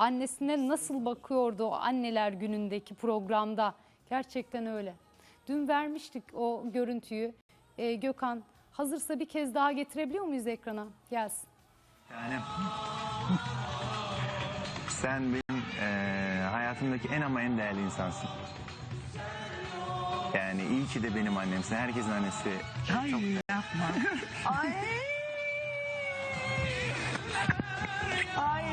Annesine nasıl bakıyordu o anneler günündeki programda. Gerçekten öyle. Dün vermiştik o görüntüyü. Ee, Gökhan hazırsa bir kez daha getirebiliyor muyuz ekrana? Gelsin. Yani sen benim eee, hayatımdaki en ama en değerli insansın. Yani iyi ki de benim annemsin. Herkesin annesi. Ay yapma. Ay. Ay.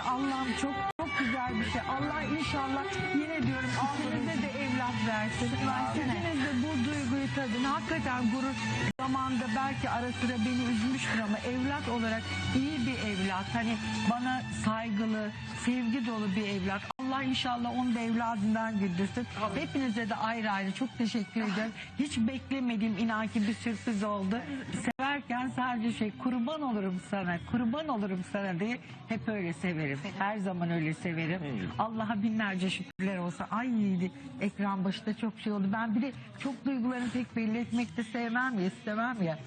Ay Allah'ım çok çok güzel bir şey. Allah inşallah yine diyorum ailenize de evlat versin. Hepiniz de bu duyguyu tadın. Hakikaten gurur zamanda belki ara sıra beni üzmüştür ama evlat olarak iyi bir evlat. Hani bana saygılı, sevgi dolu bir evlat. Allah inşallah onu da evladından güldürsün. Hepinize de ayrı ayrı çok teşekkür ederim. Hiç beklemediğim inan ki bir sürpriz oldu. Severken sadece şey kurban olurum sana, kurban olurum sana diye hep öyle severim. Her zaman öyle severim. Allah'a binlerce şükürler olsun. Ay ekran başında çok şey oldu. Ben bir de çok duygularımı pek belli etmek de sevmem ya, istemem ya.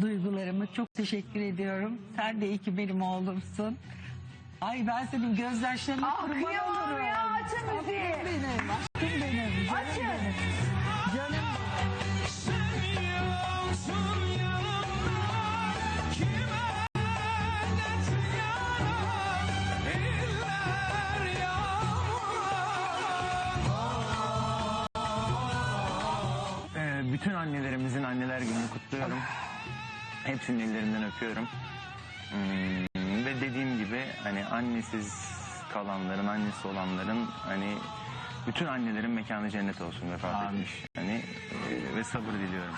Duygularımı çok teşekkür ediyorum. Sen de iyi ki benim oğlumsun. Ay ben senin gözyaşlarına kurban kıyamam olurum. ya, açın müziği. Aşkım benim, aşkım benim. Canım Açın. benim. Canım Eee, bütün annelerimizin anneler gününü kutluyorum. Hepsinin ellerinden öpüyorum. Hmm, ve dediğim gibi hani annesiz kalanların, annesi olanların hani bütün annelerin mekanı cennet olsun vefat etmiş. Hani eee, ve sabır diliyorum.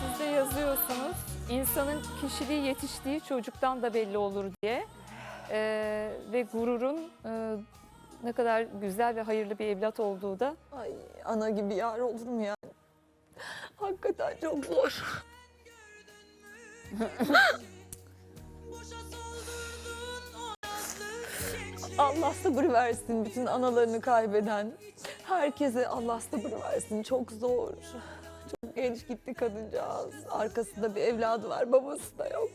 Siz de yazıyorsunuz. İnsanın kişiliği yetiştiği çocuktan da belli olur diye. Ee, ve gururun e, ne kadar güzel ve hayırlı bir evlat olduğu da Ay ana gibi yar olur mu yani? Hakikaten çok zor. Allah sabır versin bütün analarını kaybeden. Herkese Allah sabır versin. Çok zor. Çok genç gitti kadıncağız. Arkasında bir evladı var, babası da yok.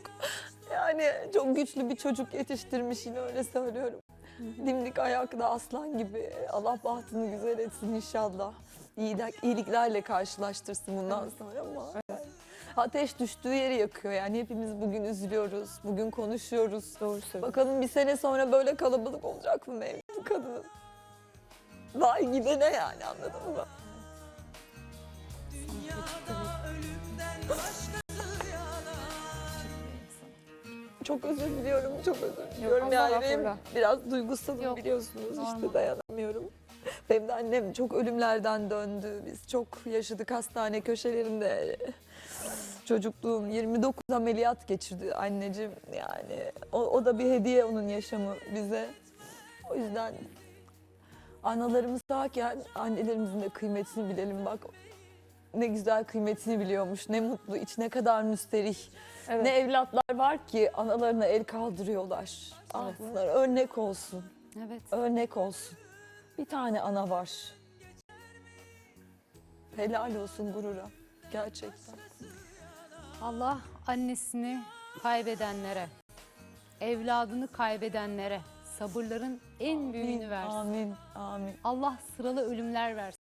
Yani çok güçlü bir çocuk yetiştirmiş yine öyle söylüyorum. Dimdik ayakta aslan gibi. Allah bahtını güzel etsin inşallah. İyilik, iyiliklerle karşılaştırsın bundan sonra ama. Ateş düştüğü yeri yakıyor yani hepimiz bugün üzülüyoruz, bugün konuşuyoruz. doğru söylüyor. Bakalım bir sene sonra böyle kalabalık olacak mı mevcut kadının? Vay gidene yani anladın mı? Çok özür diliyorum, çok özür diliyorum. yani benim biraz duygusalım Yok, biliyorsunuz normal. işte dayanamıyorum. Benim de annem çok ölümlerden döndü. Biz çok yaşadık hastane köşelerinde. Çocukluğum 29 ameliyat geçirdi anneciğim. Yani o, o da bir hediye onun yaşamı bize. O yüzden analarımız sağken annelerimizin de kıymetini bilelim bak. Ne güzel kıymetini biliyormuş. Ne mutlu, içine kadar müsterih. Evet. Ne evlatlar var ki analarına el kaldırıyorlar. Ah, Evet. bunlar örnek olsun. Evet. Örnek olsun. Bir tane ana var. Helal olsun gurura. Gerçekten. Allah annesini kaybedenlere, evladını kaybedenlere sabırların en büyüğünü versin. Amin. Amin. Allah sıralı ölümler versin.